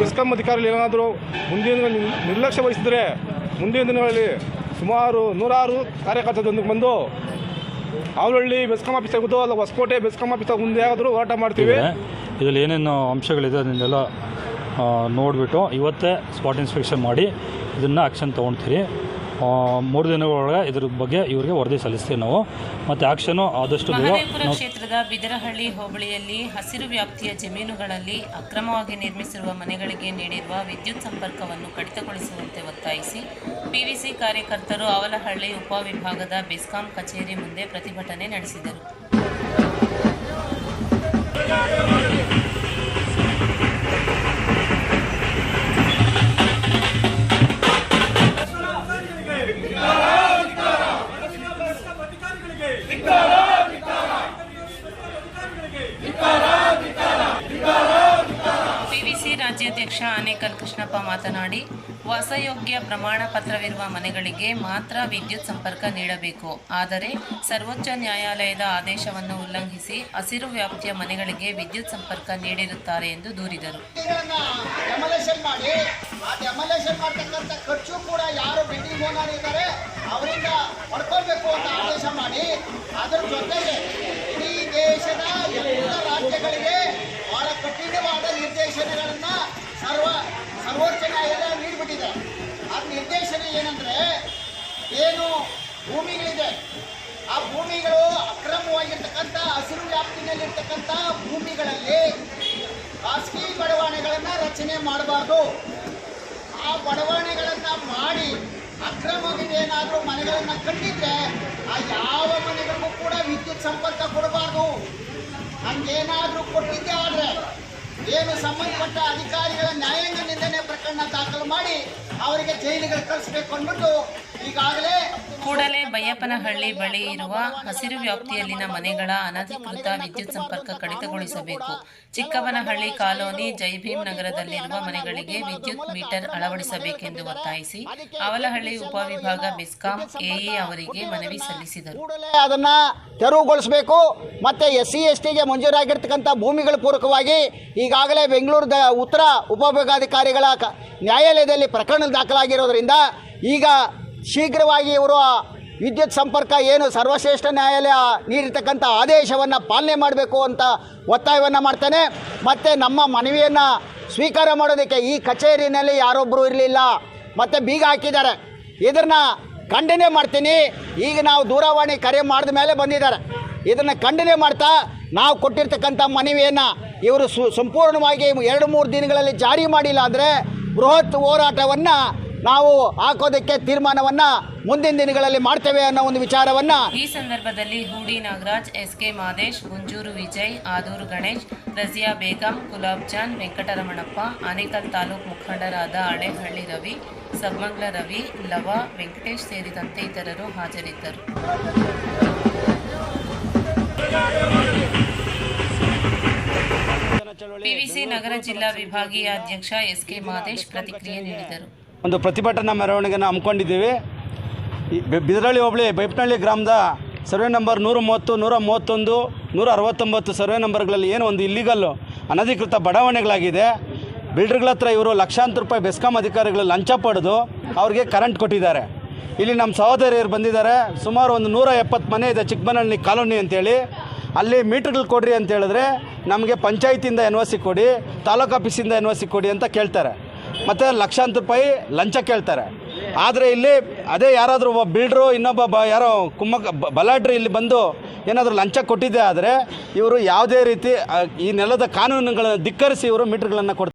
ಈ ಬೆಸ್ಕಾಂ ಅಧಿಕಾರಿಗಳು ಏನಾದರೂ ಮುಂದಿನ ನಿರ್ಲಕ್ಷ್ಯ ವಹಿಸಿದರೆ ಮುಂದಿನ ದಿನಗಳಲ್ಲಿ ಸುಮಾರು ನೂರಾರು ಕಾರ್ಯಕರ್ತರೊಂದಿಗೆ ಬಂದು ಅವಳಹಳ್ಳಿ ಬೆಸ್ಕಾಂ ಆಫೀಸ್ ತೆಗೆದು ಅಲ್ಲ, ಹೊಸಕೋಟೆ ಬೆಸ್ಕಾಂ ಆಫೀಸ್ ಮುಂದೆ ಆದರೂ ಹೋರಾಟ ಮಾಡ್ತೀವಿ. ಇದೆ. ಇದರಲ್ಲಿ ಏನೇನು ಅಂಶಗಳಿದೆ ಅದನ್ನೆಲ್ಲ ನೋಡಿಬಿಟ್ಟು ಇವತ್ತೇ ಸ್ಪಾಟ್ ಇನ್ಸ್ಪೆಕ್ಷನ್ ಮಾಡಿ ಇದನ್ನು ಆ್ಯಕ್ಷನ್ ತೊಗೊಳ್ತೀರಿ ಮೂರು ದಿನಗಳೊಳಗೆ ಇದ್ರ ಬಗ್ಗೆ ಇವರಿಗೆ ವರದಿ ಸಲ್ಲಿಸ್ತೀವಿ ನಾವು. ಮತ್ತು ಆಕ್ಷನ್ ಆದಷ್ಟು ಬೇಗ ಮಹದೇವಪುರ ಕ್ಷೇತ್ರದ ಬಿದರಹಳ್ಳಿ ಹೋಬಳಿಯಲ್ಲಿ ಹಸಿರು ವ್ಯಾಪ್ತಿಯ ಜಮೀನುಗಳಲ್ಲಿ ಅಕ್ರಮವಾಗಿ ನಿರ್ಮಿಸಿರುವ ಮನೆಗಳಿಗೆ ನೀಡಿರುವ ವಿದ್ಯುತ್ ಸಂಪರ್ಕವನ್ನು ಕಡಿತಗೊಳಿಸುವಂತೆ ಒತ್ತಾಯಿಸಿ ಪಿವಿಸಿ ಕಾರ್ಯಕರ್ತರು ಅವಲಹಳ್ಳಿ ಉಪವಿಭಾಗದ ಬೆಸ್ಕಾಂ ಕಚೇರಿ ಮುಂದೆ ಪ್ರತಿಭಟನೆ ನಡೆಸಿದರು. ರಾಜ್ಯಾಧ್ಯಕ್ಷ ಆನೇಕಲ್ ಕೃಷ್ಣಪ್ಪ ಮಾತನಾಡಿ, ವಾಸಯೋಗ್ಯ ಪ್ರಮಾಣ ಪತ್ರವಿರುವ ಮನೆಗಳಿಗೆ ಮಾತ್ರ ವಿದ್ಯುತ್ ಸಂಪರ್ಕ ನೀಡಬೇಕು. ಆದರೆ ಸರ್ವೋಚ್ಚ ನ್ಯಾಯಾಲಯದ ಆದೇಶವನ್ನು ಉಲ್ಲಂಘಿಸಿ ಹಸಿರು ವ್ಯಾಪ್ತಿಯ ಮನೆಗಳಿಗೆ ವಿದ್ಯುತ್ ಸಂಪರ್ಕ ನೀಡಿರುತ್ತಾರೆ ಎಂದು ದೂರಿದರು. ಅವರಿಂದ ಅಂತ ಆದೇಶ ಮಾಡಿ, ಅದರ ಜೊತೆಗೆ ಏನಂದ್ರೆ, ಏನು ಭೂಮಿಗಳಿದೆ. ಆ ಭೂಮಿಗಳು ಅಕ್ರಮವಾಗಿರ್ತಕ್ಕಂಥ, ಹಸಿರು ವ್ಯಾಪ್ತಿನಲ್ಲಿರ್ತಕ್ಕಂಥ ಭೂಮಿಗಳಲ್ಲಿ ಖಾಸಗಿ ಬಡವಾಣೆಗಳನ್ನ ರಚನೆ ಮಾಡಬಾರ್ದು. ಆ ಬಡಾವಣೆಗಳನ್ನು ಮಾಡಿ ಅಕ್ರಮವಾಗಿ ಏನಾದರೂ ಮನೆಗಳನ್ನು ಕಂಡಿದ್ರೆ ಆ ಯಾವ ಮನೆಗಳಿಗೂ ಕೂಡ ವಿದ್ಯುತ್ ಸಂಪರ್ಕ ಕೊಡಬಾರ್ದು. ಹಂಗೇನಾದರೂ ಕೊಟ್ಟಿದ್ದೆ ಆದರೆ, ಏನು ಸಂಬಂಧಪಟ್ಟ ಅಧಿಕಾರಿಗಳ ನ್ಯಾಯಾಂಗ ನಿಂದನೆ ಪ್ರಕರಣ ದಾಖಲು ಮಾಡಿ ಅವರಿಗೆ ಜೈಲಿಗೆ ಕಳಿಸ್ಬೇಕು ಅಂದ್ಬಿಟ್ಟು ಕೂಡಲೇ ಬೈಯಪ್ಪನಹಳ್ಳಿ ಬಳಿ ಇರುವ ಹಸಿರು ವ್ಯಾಪ್ತಿಯಲ್ಲಿನ ಮನೆಗಳ ಅನಧಿಕೃತ ವಿದ್ಯುತ್ ಸಂಪರ್ಕ ಕಡಿತಗೊಳಿಸಬೇಕು. ಚಿಕ್ಕವನಹಳ್ಳಿ ಕಾಲೋನಿ ಜೈಭೀಮ್ ನಗರದಲ್ಲಿರುವ ಮನೆಗಳಿಗೆ ವಿದ್ಯುತ್ ಮೀಟರ್ ಅಳವಡಿಸಬೇಕೆಂದು ಒತ್ತಾಯಿಸಿ ಅವಲಹಳ್ಳಿ ಉಪವಿಭಾಗ ಬೆಸ್ಕಾಂ ಎಇ ಅವರಿಗೆ ಮನವಿ ಸಲ್ಲಿಸಿದರು. ಅದನ್ನ ತೆರವುಗೊಳಿಸಬೇಕು. ಮತ್ತೆ ಎಸ್ ಸಿ ಎಸ್ ಟಿಗೆ ಮಂಜೂರಾಗಿರ್ತಕ್ಕಂಥ ಭೂಮಿಗಳ ಪೂರಕವಾಗಿ ಈಗಾಗಲೇ ಬೆಂಗಳೂರು ಉತ್ತರ ಉಪವಿಭಾಗಾಧಿಕಾರಿಗಳ ನ್ಯಾಯಾಲಯದಲ್ಲಿ ಪ್ರಕರಣ ದಾಖಲಾಗಿರೋದ್ರಿಂದ ಈಗ ಶೀಘ್ರವಾಗಿ ಇವರು ವಿದ್ಯುತ್ ಸಂಪರ್ಕ ಏನು ಸರ್ವಶ್ರೇಷ್ಠ ನ್ಯಾಯಾಲಯ ನೀಡಿರ್ತಕ್ಕಂಥ ಆದೇಶವನ್ನು ಪಾಲನೆ ಮಾಡಬೇಕು ಅಂತ ಒತ್ತಾಯವನ್ನು ಮಾಡ್ತೇನೆ. ಮತ್ತು ನಮ್ಮ ಮನವಿಯನ್ನು ಸ್ವೀಕಾರ ಮಾಡೋದಕ್ಕೆ ಈ ಕಚೇರಿನಲ್ಲಿ ಯಾರೊಬ್ಬರು ಇರಲಿಲ್ಲ. ಮತ್ತು ಬೀಗ ಹಾಕಿದ್ದಾರೆ. ಇದನ್ನು ಖಂಡನೆ ಮಾಡ್ತೀನಿ. ಈಗ ನಾವು ದೂರವಾಣಿ ಕರೆ ಮಾಡಿದ ಮೇಲೆ ಬಂದಿದ್ದಾರೆ. ಇದನ್ನು ಖಂಡನೆ ಮಾಡ್ತಾ ನಾವು ಕೊಟ್ಟಿರ್ತಕ್ಕಂಥ ಮನವಿಯನ್ನು ಇವರು ಸು, ಸಂಪೂರ್ಣವಾಗಿ ಎರಡು ಮೂರು ದಿನಗಳಲ್ಲಿ ಜಾರಿ ಮಾಡಿಲ್ಲ ಅಂದರೆ ಬೃಹತ್ ಹೋರಾಟವನ್ನು ನಾವು ಹಾಕೋದಕ್ಕೆ ತೀರ್ಮಾನವನ್ನು ಮುಂದಿನ ದಿನಗಳಲ್ಲಿ ಮಾಡ್ತೇವೆ ಅನ್ನೋ ಒಂದು ವಿಚಾರವನ್ನು ಈ ಸಂದರ್ಭದಲ್ಲಿ ಹೂಡಿ ನಾಗರಾಜ್ ಎಸ್ ಕೆ ಮಾದೇಶ್ ಗುಂಜೂರು ವಿಜಯ್ ಆದೂರು ಗಣೇಶ್ ರಜಿಯಾ ಬೇಗಂ ಗುಲಾಬ್ ಜಾನ್ ವೆಂಕಟರಮಣಪ್ಪ ಆನೇಕಲ್ ತಾಲೂಕು ಮುಖಂಡರಾದ ಹಳೇಹಳ್ಳಿ ರವಿ ಸಬ್ಮಂಗ್ಲ ರವಿ ಲವ ವೆಂಕಟೇಶ್ ಸೇರಿದಂತೆ ಇತರರು ಹಾಜರಿದ್ದರು. ಪಿವಿಸಿ ನಗರ ಜಿಲ್ಲಾ ವಿಭಾಗೀಯ ಅಧ್ಯಕ್ಷ ಎಸ್ ಕೆ ಮಾದೇಶ್ ಪ್ರತಿಕ್ರಿಯೆ ನೀಡಿದರು. ಒಂದು ಪ್ರತಿಭಟನಾ ಮೆರವಣಿಗೆನ ಹಮ್ಮಿಕೊಂಡಿದ್ದೀವಿ. ಬಿದರಳ್ಳಿ ಹೋಬಳಿ, ಬೈಪ್ನಳ್ಳಿ ಗ್ರಾಮದ ಸರ್ವೆ ನಂಬರ್ ನೂರ ಮೂವತ್ತು ನೂರ ಮೂವತ್ತೊಂದು ನೂರ ಅರವತ್ತೊಂಬತ್ತು ಸರ್ವೆ ನಂಬರ್ಗಳಲ್ಲಿ ಏನು ಒಂದು ಇಲ್ಲಿಗಲ್ಲು ಅನಧಿಕೃತ ಬಡಾವಣೆಗಳಾಗಿದೆ. ಬಿಲ್ಡರ್ಗಳ ಹತ್ರ ಇವರು ಲಕ್ಷಾಂತರ ರೂಪಾಯಿ ಬೆಸ್ಕಾಂ ಅಧಿಕಾರಿಗಳು ಲಂಚ ಪಡೆದು ಅವ್ರಿಗೆ ಕರೆಂಟ್ ಕೊಟ್ಟಿದ್ದಾರೆ. ಇಲ್ಲಿ ನಮ್ಮ ಸಹೋದರಿಯರು ಬಂದಿದ್ದಾರೆ. ಸುಮಾರು ಒಂದು ನೂರ ಎಪ್ಪತ್ತು ಮನೆ ಇದೆ ಚಿಕ್ಕಮನಹಳ್ಳಿ ಕಾಲೋನಿ ಅಂತೇಳಿ. ಅಲ್ಲಿ ಮೀಟ್ರ್ಗಳು ಕೊಡ್ರಿ ಅಂತ ಹೇಳಿದ್ರೆ ನಮಗೆ ಪಂಚಾಯತಿಯಿಂದ ಎನ್ ಒ ಸಿ ಕೊಡಿ, ತಾಲೂಕು ಆಫೀಸಿಂದ ಎನ್ ಒ ಸಿ ಕೊಡಿ ಅಂತ ಕೇಳ್ತಾರೆ. ಮತ್ತು ಲಕ್ಷಾಂತರ ರೂಪಾಯಿ ಲಂಚ ಕೇಳ್ತಾರೆ. ಆದರೆ ಇಲ್ಲಿ ಅದೇ ಯಾರಾದರೂ ಒಬ್ಬ ಬಿಲ್ಡ್ರು, ಇನ್ನೊಬ್ಬ ಬ ಯಾರೋ ಕುಮ್ಮಕ್ಕ ಬಲಾಡ್ರಿ ಇಲ್ಲಿ ಬಂದು ಏನಾದರೂ ಲಂಚ ಕೊಟ್ಟಿದ್ದೆ ಆದರೆ ಇವರು ಯಾವುದೇ ರೀತಿ ಈ ನೆಲದ ಕಾನೂನುಗಳನ್ನು ಧಿಕ್ಕರಿಸಿ ಇವರು ಮೀಟ್ರ್ಗಳನ್ನು ಕೊಡ್ತಾರೆ